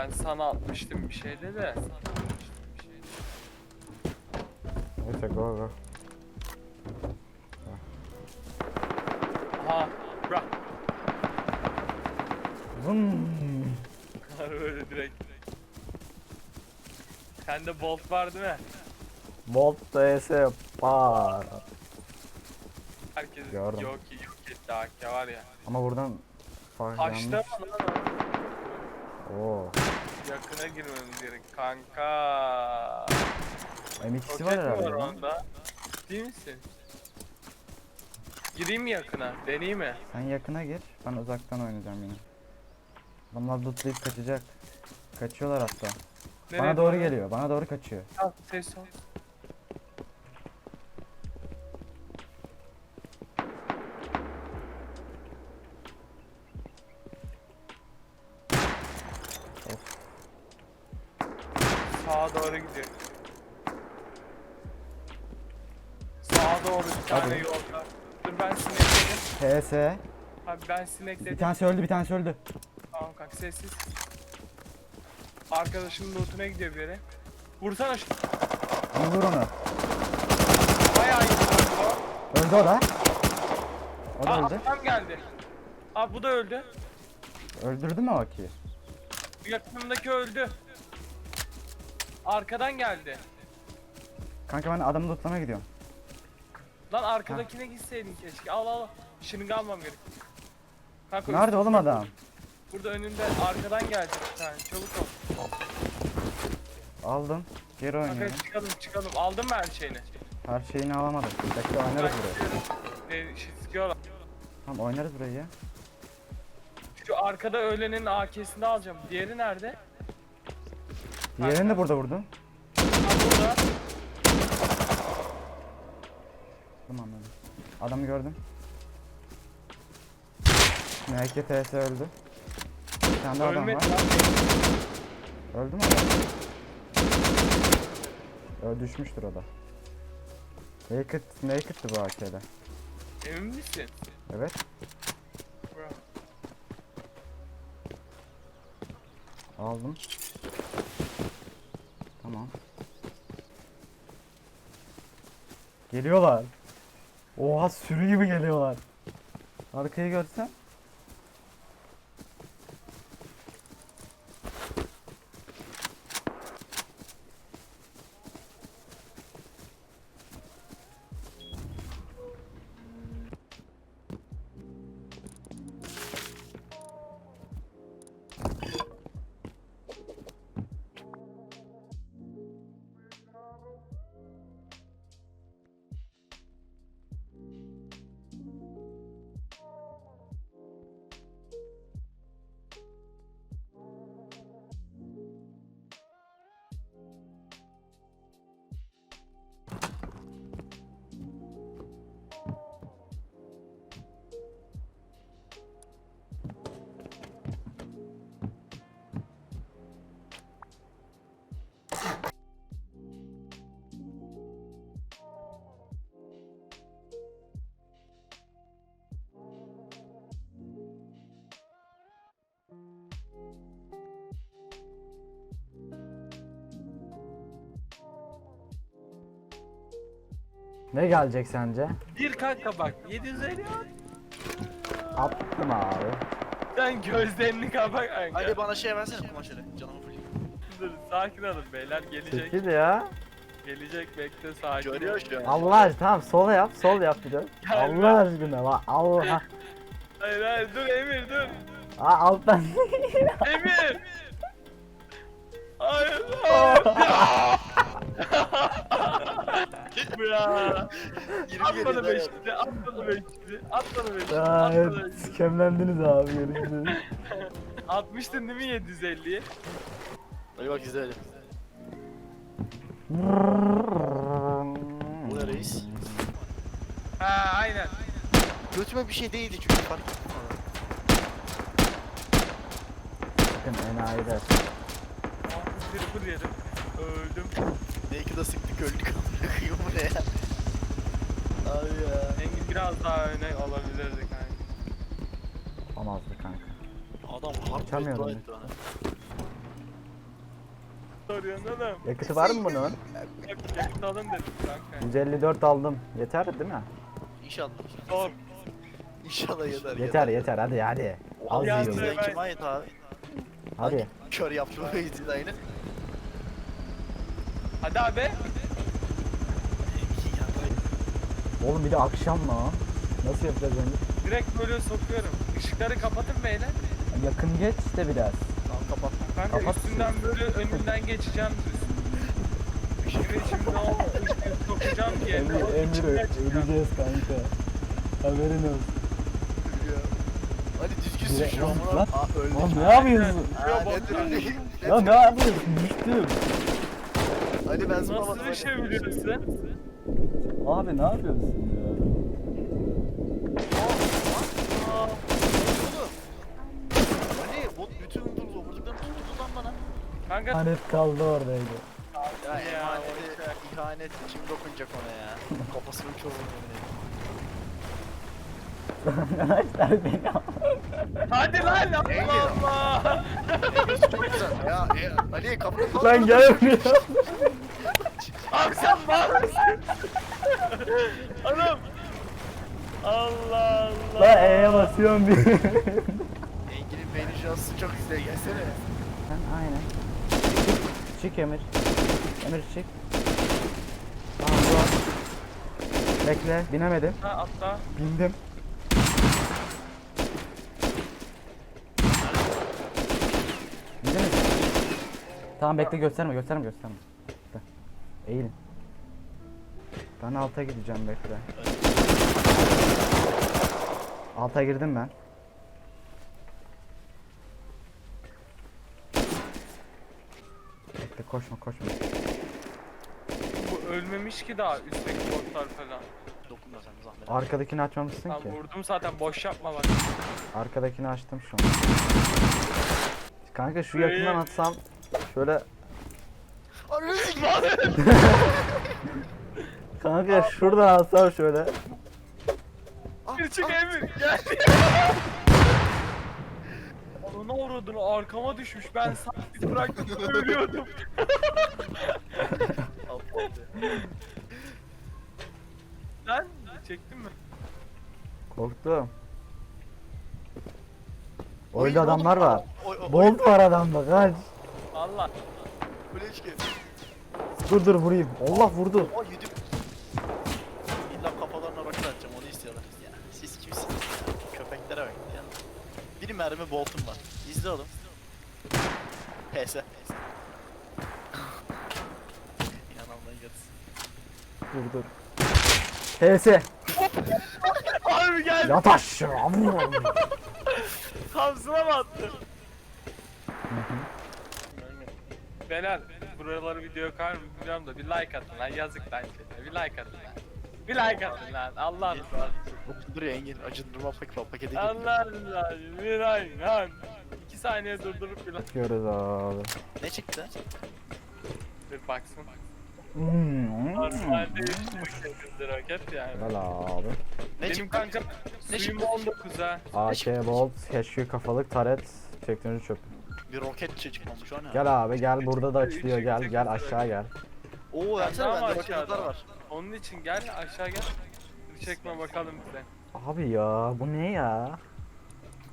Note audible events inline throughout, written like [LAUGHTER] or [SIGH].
Ben sana atmıştım bir şeyde de. Neyse go go. Ha, bırak. Vın. Böyle [LAUGHS] direkt. Sende bolt var değil mi? Bolt DS par. Herkes Gördüm. yok ki yok etti AK var ya. Ama buradan fark mı lan o? Oo. Yakına girmemiz gerek kanka. M2'si Roket var mi herhalde. var lan. onda? Değil misin? Gireyim mi yakına? Deneyeyim mi? Sen yakına gir. Ben uzaktan oynayacağım yine. Adamlar lootlayıp kaçacak. Kaçıyorlar hatta. Nereye bana doğru geliyor. Bana doğru kaçıyor. Al ses ol. Sağa doğru gidiyor. Sağa doğru bir tane Hadi. yol var. Dur ben sinekledim. PS. Abi ben Bir sinekledim. tanesi öldü, bir tanesi öldü. Tamam kanka sessiz. Arkadaşımın lootuna gidiyor bir yere. Vursana şu. Onu vur onu. Bayağı iyi vurdu. Öldü o da. O da Aa, öldü. adam geldi. Aa bu da öldü. Öldürdü mü o ki? Yakınımdaki öldü. Arkadan geldi. Kanka ben adamı lootlamaya gidiyorum. Lan arkadakine gitseydin keşke. Al al. Şırınga almam gerek. Kanka Nerede üstü- oğlum adam? Burada önünde arkadan geldi bir tane. Çabuk ol. Aldım. Geri oynuyorum. Kanka çıkalım çıkalım. Aldın mı her şeyini? Her şeyini alamadım. Bekle oynarız burayı. Ne şey sıkıyorlar. Tamam oynarız burayı ya. Şu arkada ölenin AK'sini alacağım. Diğeri nerede? Diğerini de burada vurdum. Ha burada. Tamam anladım. Adamı gördüm. MK TS öldü. Bir tane adam Ölmedi var. lan. Öldü mü adam? Ö düşmüştür o da. Naked, naked'tı bu AK'de. Emin misin? Evet. Bravo. Aldım. Tamam. Geliyorlar. Oha sürü gibi geliyorlar. Arkayı görsen. Ne gelecek sence? Bir kanka bak 750 at. Attım abi. Sen gözlerini kapat kanka. Ali bana şey versene kumaşları. Canımı full. Dur sakin olun beyler gelecek. Çekil ya. Gelecek bekle sakin. Görüyor şu an. Allah aşkına tamam sol yap sol yap bir de. [LAUGHS] Gelme. Allah aşkına bak Allah. Hayır hayır dur Emir dur. Aa alttan. [LAUGHS] Emir. Hayır hayır. [LAUGHS] Bu ya. 20 At bana geliyor. beşli, at bana beşli, at bana beşli, Aa, at bana evet, beşli. skemlendiniz abi görüşürüz. [LAUGHS] Atmıştın değil mi 750'yi? Ali bak izle Ali. Bu ne reis? Ha aynen. Götüme bir şey değildi çünkü fark ettim. Bakın enayiler. Ah, Triple yedim. Öldüm. Naked'a sıktık öldük amına koyayım bu ne ya? Abi ya. Engin biraz daha öne alabilirdi kanka. Olmazdı kanka. Adam hard Uçamıyorum beddua ben. etti bana. soruyorsun oğlum? Yakıtı var mı bunun? Bak yakıt alın dedim kanka. 154 aldım. Yeter değil mi? İnşallah. Sor. İnşallah yeter. Yeter yeter hadi hadi. Az Ya, yiyorum. Sen kime ait abi? Hadi. Kör yaptı bu eğitim aynı. Hadi abi. Oğlum bir de akşam mı? Nasıl yapacağız onu? Direkt böyle sokuyorum. Işıkları kapatın beyler. Yakın geç işte biraz. Tamam kapat. Kanka Kapat. üstünden böyle önünden geçeceğim düz. Şimdi şimdi o ışığı sokacağım ki. Emir, Emir öleceğiz kanka. Haberin olsun. Hadi düzgün sür şu an. Lan-. Lan ne yapıyorsun? Öyle? Ya ne yapıyorsun? Düştüm. Hadi ben sana Nasıl bir şey biliyorsun? Abi ne yapıyorsun ya? Hani bot bütün dur omurluklarını tuttu lan bana. Kanka Hanet kaldı oradaydı. Ya Ya, ihaneti, ihanet kim dokunacak ona ya? [LAUGHS] Kafasını uçurur Arkadaşlar beni hadi lan Allah Allah. Çok güzel. Ya, ya Ali kapını kapat. Lan gel buraya. Abi sen var Oğlum. Allah Allah. Lan E'ye basıyorum bir. Engin'in beyni şansı çok izle gelsene. Sen aynen. Çık, çık Emir. Emir çık. Tamam bu. Bekle binemedim. Ha atla. Bindim. Bindiniz mi? Tamam bekle gösterme gösterme gösterme. Eğilin. Ben alta gideceğim bekle. Alta girdim ben. Bekle koşma koşma. Bu ölmemiş ki daha üstteki botlar falan. Dokunma sen zahmet. Arkadakini açmamışsın Ben ki. vurdum zaten boş yapma bak. Arkadakini açtım şu an. Kanka şu yakından atsam şöyle [LAUGHS] Kanka şuradan alsam şöyle. Ah, Bir çık ah. Emir gel. Ona uğradın arkama düşmüş ben sakit bıraktım [LAUGHS] ölüyordum. Sen çektin mi? Korktum. Oyda adamlar var. Oy, oy, oy. Bolt var adamda kaç. Allah. Kuleçki. Dur dur vurayım. Allah vurdu. Aa 7 Bir mermi boltum var. İzle oğlum. PS. İnanılmaz yatısı. Dur dur. HS. Abi gel. Yat aşağı. vur. Kamsına mı attın? Beyler buraları video koyar mı bilmiyorum da bir like atın lan yazık lan. Bir like atın lan. Bir like atın lan Allah razı Dur ya Engin acındırma pak pakete gir. Allah Allah bir like lan. 2 saniye durdurup bir like Bakıyoruz abi. Ne çıktı? bir baksın. Hmm. Normalde 3 roket yani. Helal abi. Ne Benim kanka Ne suyum çıktı? 19 ha. AK Bolt, HQ kafalık, taret, teknoloji çöp. Bir roket çıkmamış o ne? Gel abi gel burada da açılıyor gel gel aşağı gel. Oo versene bende aşağıda. roketler var. Onun için gel aşağı gel. Bir çekme bakalım bize. Abi ya bu ne ya?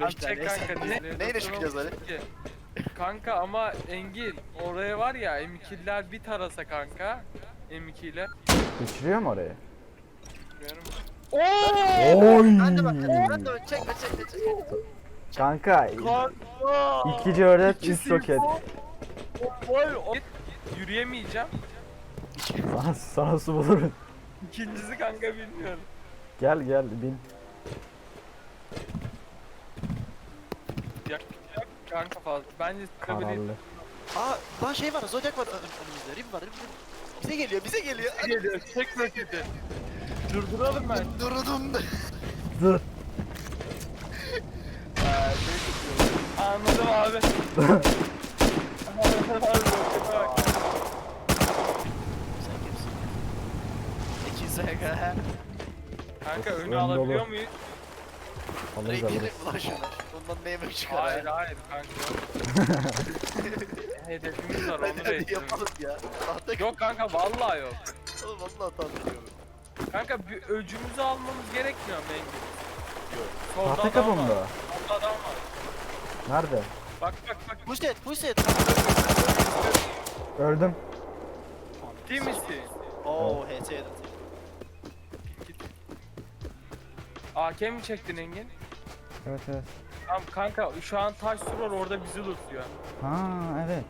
Beş Abi çek tane. kanka. Dinle, neyle çıkacağız Ali? ki. Kanka ama Engin oraya var ya M2'ler bir tarasa kanka. M2 ile. Geçiriyor mu orayı? Bilmiyorum. Oy! Ben de bak ben de çekme çekme çekme. Kanka Kanka. ikinci öğret 3 İkisi roket. Vay o- Yürüyemeyeceğim. Sana, sana su bulurum. İkincisi kanka bilmiyorum. Gel gel bin. Yak, yak kanka fazla. Bence. Kararlı. Aa lan şey var Zodiac var ön- önümüzde. Rim var Rim var. Bize geliyor bize geliyor. Geliyor. Çek roketi. Durduralım ben. Durdum. Dur. Anladım abi. [LAUGHS] Anladım abi. rokete bak. Sen kimsin? Seka. Kanka Ön önü dolu. alabiliyor muyuz? Alırız Rengi alırız. ulan. Bundan ne yemek çıkar Hayır ha? hayır kanka. [LAUGHS] hedefimiz var onu Hadi hadi bekliyorum. yapalım ya. Tahta Yok kanka vallahi yok. Oğlum vallahi tahta yiyorum. Kanka bir öcümüzü almamız gerekmiyor mu Engin? Yok. Solda Tahta adam kapı var. Solda adam var. Nerede? Bak bak bak. Push it, push it. Öldüm. Ciddi misin? Oo, HS yedim. AK mi çektin Engin? Evet evet. Tamam kanka şu an taş sur var orada bizi lootluyor. Ha evet.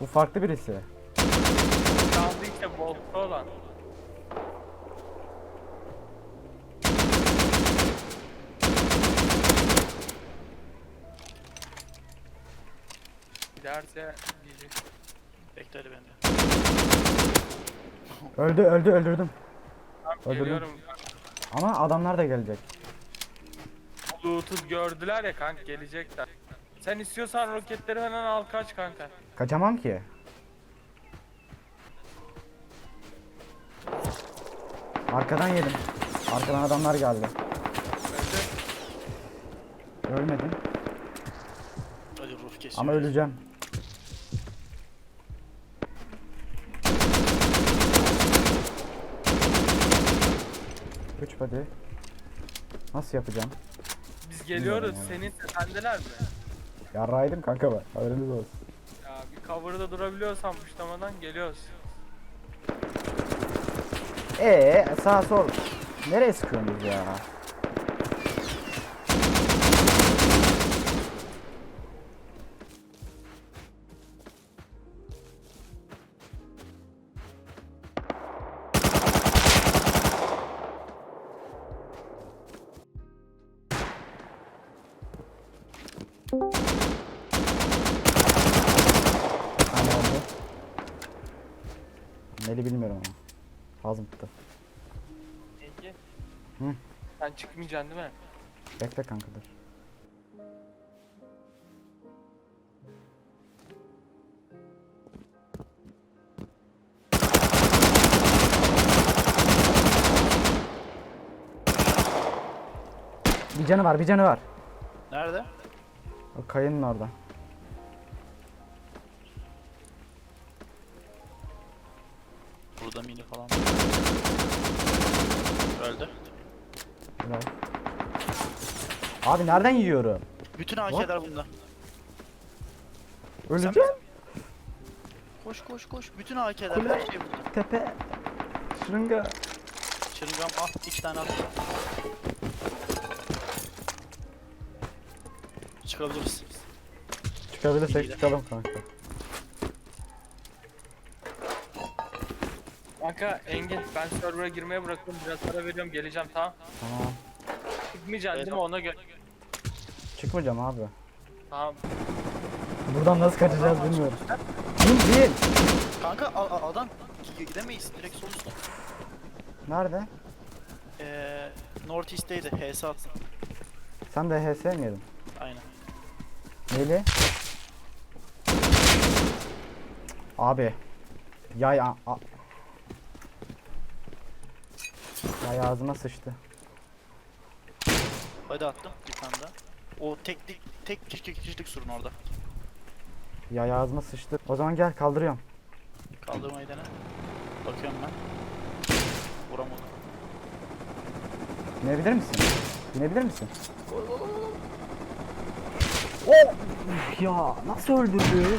Bu farklı birisi. Giderse diyecek. Bekle hadi bende. Öldü öldü öldürdüm. Tamam Öldürdüm. geliyorum. Ama adamlar da gelecek. Loot'u gördüler ya kanka gelecekler. Sen istiyorsan roketleri hemen al kaç kanka. Kaçamam ki. Arkadan yedim. Arkadan adamlar geldi. Öldü. Ölmedim Hadi ruh kesiyor. ama öleceğim. Üç hadi. Nasıl yapacağım? Biz geliyoruz. Bilmiyorum Senin sendeler mi? Yarraydım kanka ben. Haberiniz olsun. Ya bir cover'da durabiliyorsan puşlamadan geliyoruz. Ee sağ sol. Nereye sıkıyorsunuz ya? Mutlu. Engin. Hı. Sen çıkmayacaksın değil mi? Bekle kanka dur. Bir canı var, bir canı var. Nerede? O kayının orada. Burada mini falan. Öldü. Helal. Abi nereden yiyorum? Bütün AK'ler bunda. Öleceğim. Koş koş koş. Bütün AK'ler Kule. her şey burada. Tepe. Şırınga. Çırıngam al. iki tane al. Çıkabiliriz. Çıkabilirsek İyi de. çıkalım kanka. Kanka Engin ben server'a girmeye bırakıyorum biraz para veriyorum geleceğim tamam. Tamam. Çıkmayacaksın değil mi ona göre. Çıkmayacağım abi. Tamam. Buradan nasıl kaçacağız bilmiyorum. Değil değil. Kanka a- a- adam G- gidemeyiz. Direkt sol üstte. Nerede? Eee North East'teydi. HS attı. Sen de HS mi yedin? Aynen. Neyli? Abi. Yay a, a- Yay ağzıma sıçtı. Hadi attım bir tane daha. O teklik tek kişilik kişilik surun orada. Yay ağzıma sıçtı. O zaman gel kaldırıyorum. Kaldırmayı dene. Bakıyorum ben. Vuramadım. Binebilir misin? Binebilir misin? Oh! Ya nasıl öldürdü?